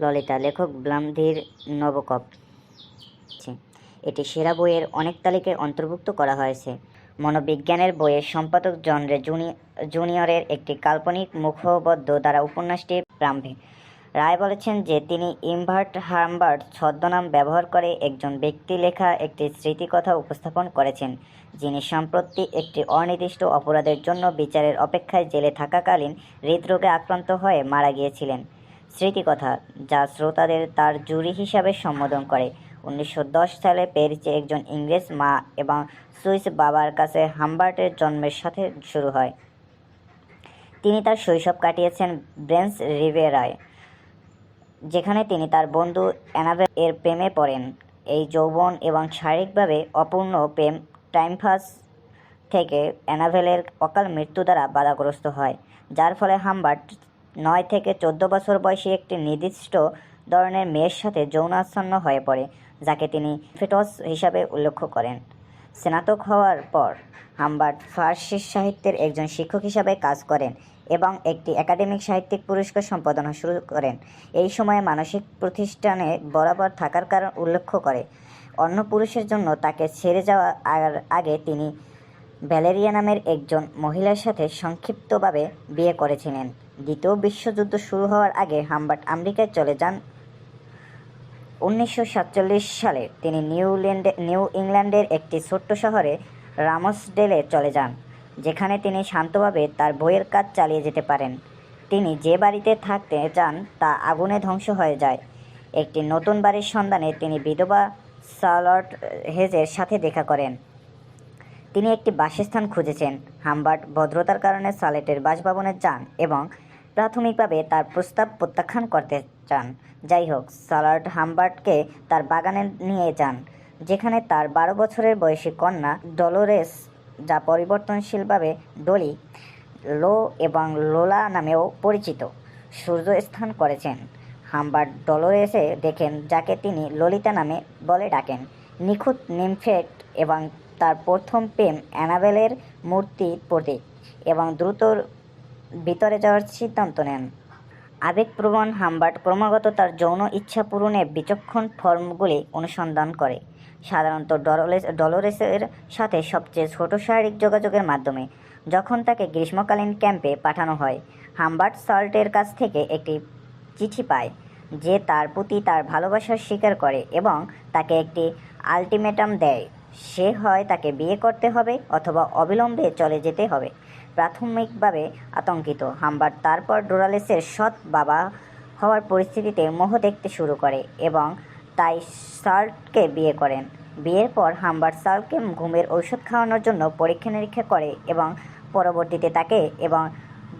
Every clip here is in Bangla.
ললিতা লেখক ব্লামধির নবকপ। এটি সেরা বইয়ের অনেক তালিকায় অন্তর্ভুক্ত করা হয়েছে। মনোবিজ্ঞানের বইয়ের সম্পাদক জন রে জুনি- জুনিয়রের একটি কাল্পনিক মুখবদ্ধ দ্বারা উপন্যাসটি প্রারম্ভে রায় বলেছেন যে তিনি ইনভার্ট হার্মবার্ট ছদ্মনাম ব্যবহার করে একজন ব্যক্তি লেখা একটি স্মৃতিকথা উপস্থাপন করেছেন, যিনি সম্প্রতি একটি অনির্দিষ্ট অপরাধের জন্য বিচারের অপেক্ষায় জেলে থাকাকালীন হৃদরোগে আক্রান্ত হয়ে মারা গিয়েছিলেন। স্মৃতিকথা যা শ্রোতাদের তার জুরি হিসাবে সম্বোধন করে। উনিশশো দশ সালে প্যারিসে একজন ইংরেজ মা এবং সুইস বাবার কাছে হাম্বার্টের জন্মের সাথে শুরু হয়। তিনি তার শৈশব কাটিয়েছেন ব্রেন্স রিভেরায়, যেখানে তিনি তার বন্ধু অ্যানাবেল এর প্রেমে পড়েন। এই যৌবন এবং শারীরিকভাবে অপূর্ণ প্রেম টাইমফাস থেকে অ্যানাভেলের অকাল মৃত্যু দ্বারা বাধাগ্রস্ত হয়, যার ফলে হাম্বার্ট নয় থেকে চোদ্দ বছর বয়সী একটি নির্দিষ্ট ধরনের মেয়ের সাথে যৌনাচ্ছন্ন হয়ে পড়ে, যাকে তিনি ফেটস হিসাবে উল্লেখ করেন। স্নাতক হওয়ার পর হাম্বার্ট ফার্সি সাহিত্যের একজন শিক্ষক হিসাবে কাজ করেন এবং একটি একাডেমিক সাহিত্যিক পুরস্কার সম্পাদনা শুরু করেন। এই সময়ে মানসিক প্রতিষ্ঠানে বরাবর থাকার কারণ উল্লেখ করে। অন্য পুরুষের জন্য তাকে ছেড়ে যাওয়ার আগে তিনি ভ্যালেরিয়া নামের একজন মহিলার সাথে সংক্ষিপ্তভাবে বিয়ে করেছিলেন। দ্বিতীয় বিশ্বযুদ্ধ শুরু হওয়ার আগে হাম্বার্ট আমেরিকায় চলে যান। উনিশশো সাতচল্লিশ সালে তিনি নিউল্যান্ডে নিউ ইংল্যান্ডের একটি ছোট্ট শহরে রামসডেলে চলে যান, যেখানে তিনি শান্তভাবে তার বইয়ের কাজ চালিয়ে যেতে পারেন। তিনি যে বাড়িতে থাকতে যান তা আগুনে ধ্বংস হয়ে যায়। একটি নতুন বাড়ির সন্ধানে তিনি বিধবা সালট হেজের সাথে দেখা করেন। তিনি একটি বাসস্থান খুঁজেছেন। হাম্বার্ট ভদ্রতার কারণে সালেটের বাসভবনে যান এবং প্রাথমিকভাবে তার প্রস্তাব প্রত্যাখ্যান করতে চান। যাই হোক সালার্ট হাম্বার্টকে তার বাগানে নিয়ে যান, যেখানে তার বারো বছরের বয়সী কন্যা ডলোরেস, যা পরিবর্তনশীলভাবে ডলি, লো এবং লোলা নামেও পরিচিত সূর্য স্থান করেছেন। হাম্বার্ট ডলোরেসে দেখেন, যাকে তিনি ললিতা নামে বলে ডাকেন। নিখুঁত নিমফেট এবং তার প্রথম প্রেম অ্যানাবেলের মূর্তি প্রতীক এবং দ্রুত ভিতরে যাওয়ার সিদ্ধান্ত নেন। আবেগপ্রবণ হাম্বার্ট ক্রমাগত তার যৌন ইচ্ছা পূরণে বিচক্ষণ ফর্মগুলি অনুসন্ধান করে। সাধারণত ডলোরেস ডলোরেসের সাথে সবচেয়ে ছোট শারীরিক যোগাযোগের মাধ্যমে, যখন তাকে গ্রীষ্মকালীন ক্যাম্পে পাঠানো হয়, হাম্বার্ট সল্টের কাছ থেকে একটি চিঠি পায়, যে তার প্রতি তার ভালোবাসার স্বীকার করে এবং তাকে একটি আলটিমেটাম দেয়। সে হয় তাকে বিয়ে করতে হবে অথবা অবিলম্বে চলে যেতে হবে। প্রাথমিকভাবে আতঙ্কিত। হাম্বার তারপর ডোরালেসের সৎ বাবা হওয়ার পরিস্থিতিতে মোহ দেখতে শুরু করে এবং তাই সাল্টকে বিয়ে করেন। বিয়ের পর হাম্বার সাল্টকে ঘুমের ঔষধ খাওয়ানোর জন্য পরীক্ষা নিরীক্ষা করে এবং পরবর্তীতে তাকে এবং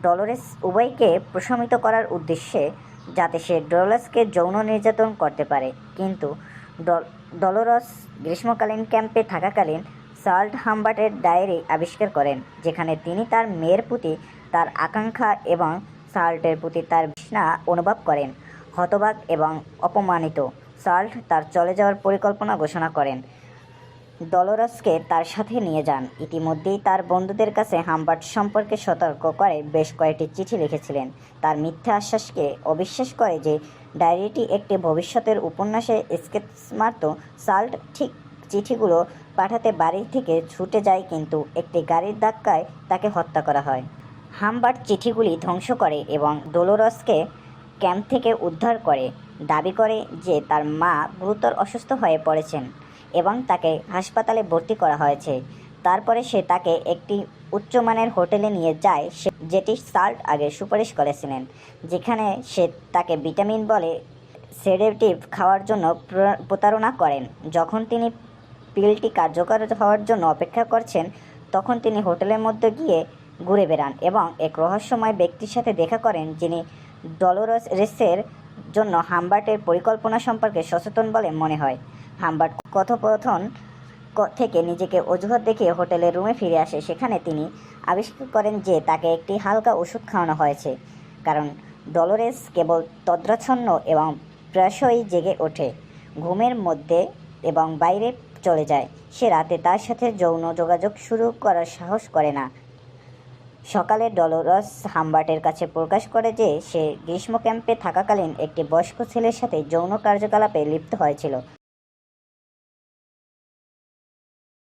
ডলোরেস উভয়কে প্রশমিত করার উদ্দেশ্যে যাতে সে ডলোরেসকে যৌন নির্যাতন করতে পারে। কিন্তু ডলোরস গ্রীষ্মকালীন ক্যাম্পে থাকাকালীন সাল্ট হাম্বার্টের ডায়েরি আবিষ্কার করেন, যেখানে তিনি তার মেয়ের প্রতি তার আকাঙ্ক্ষা এবং সাল্টের প্রতি তার বিষ্ণা অনুভব করেন, হতবাক এবং অপমানিত। সাল্ট তার চলে যাওয়ার পরিকল্পনা ঘোষণা করেন। ডলোরাসকে তার সাথে নিয়ে যান। ইতিমধ্যেই তার বন্ধুদের কাছে হাম্বার্ট সম্পর্কে সতর্ক করে বেশ কয়েকটি চিঠি লিখেছিলেন। তার মিথ্যা আশ্বাসকে অবিশ্বাস করে যে ডায়েরিটি একটি ভবিষ্যতের উপন্যাসে স্কেচ মারত সাল্ট ঠিক চিঠিগুলো পাঠাতে বাড়ি থেকে ছুটে যায় কিন্তু একটি গাড়ির ধাক্কায় তাকে হত্যা করা হয়। হামবার্ট চিঠিগুলি ধ্বংস করে এবং ডোলোরসকে ক্যাম্প থেকে উদ্ধার করে, দাবি করে যে তার মা গুরুতর অসুস্থ হয়ে পড়েছেন। এবং তাকে হাসপাতালে ভর্তি করা হয়েছে। তারপরে সে তাকে একটি উচ্চমানের হোটেলে নিয়ে যায় যেটি সাল্ট আগে সুপারিশ করেছিলেন, যেখানে সে তাকে ভিটামিন বলে সেডেটিভ খাওয়ার জন্য প্র- প্রতারণা করেন। যখন তিনি পিলটি কার্যকর হওয়ার জন্য অপেক্ষা করছেন, তখন তিনি হোটেলের মধ্যে গিয়ে ঘুরে বেড়ান এবং এক রহস্যময় ব্যক্তির সাথে দেখা করেন, যিনি ডলোরস রেসের জন্য হাম্বার্টের পরিকল্পনা সম্পর্কে সচেতন বলে মনে হয়। হাম্বার্ট কথোপকথন থেকে নিজেকে অজুহাত দেখিয়ে হোটেলের রুমে ফিরে আসে। সেখানে তিনি আবিষ্কার করেন যে তাকে একটি হালকা ওষুধ খাওয়ানো হয়েছে, কারণ ডলোরেস কেবল তদ্রাচ্ছন্ন এবং প্রায়শই জেগে ওঠে, ঘুমের মধ্যে এবং বাইরে চলে যায়। সে রাতে তার সাথে যৌন যোগাযোগ শুরু করার সাহস করে না। সকালে ডলোরস হাম্বার্টের কাছে প্রকাশ করে যে সে গ্রীষ্ম ক্যাম্পে থাকাকালীন একটি বয়স্ক ছেলের সাথে যৌন কার্যকলাপে লিপ্ত হয়েছিল।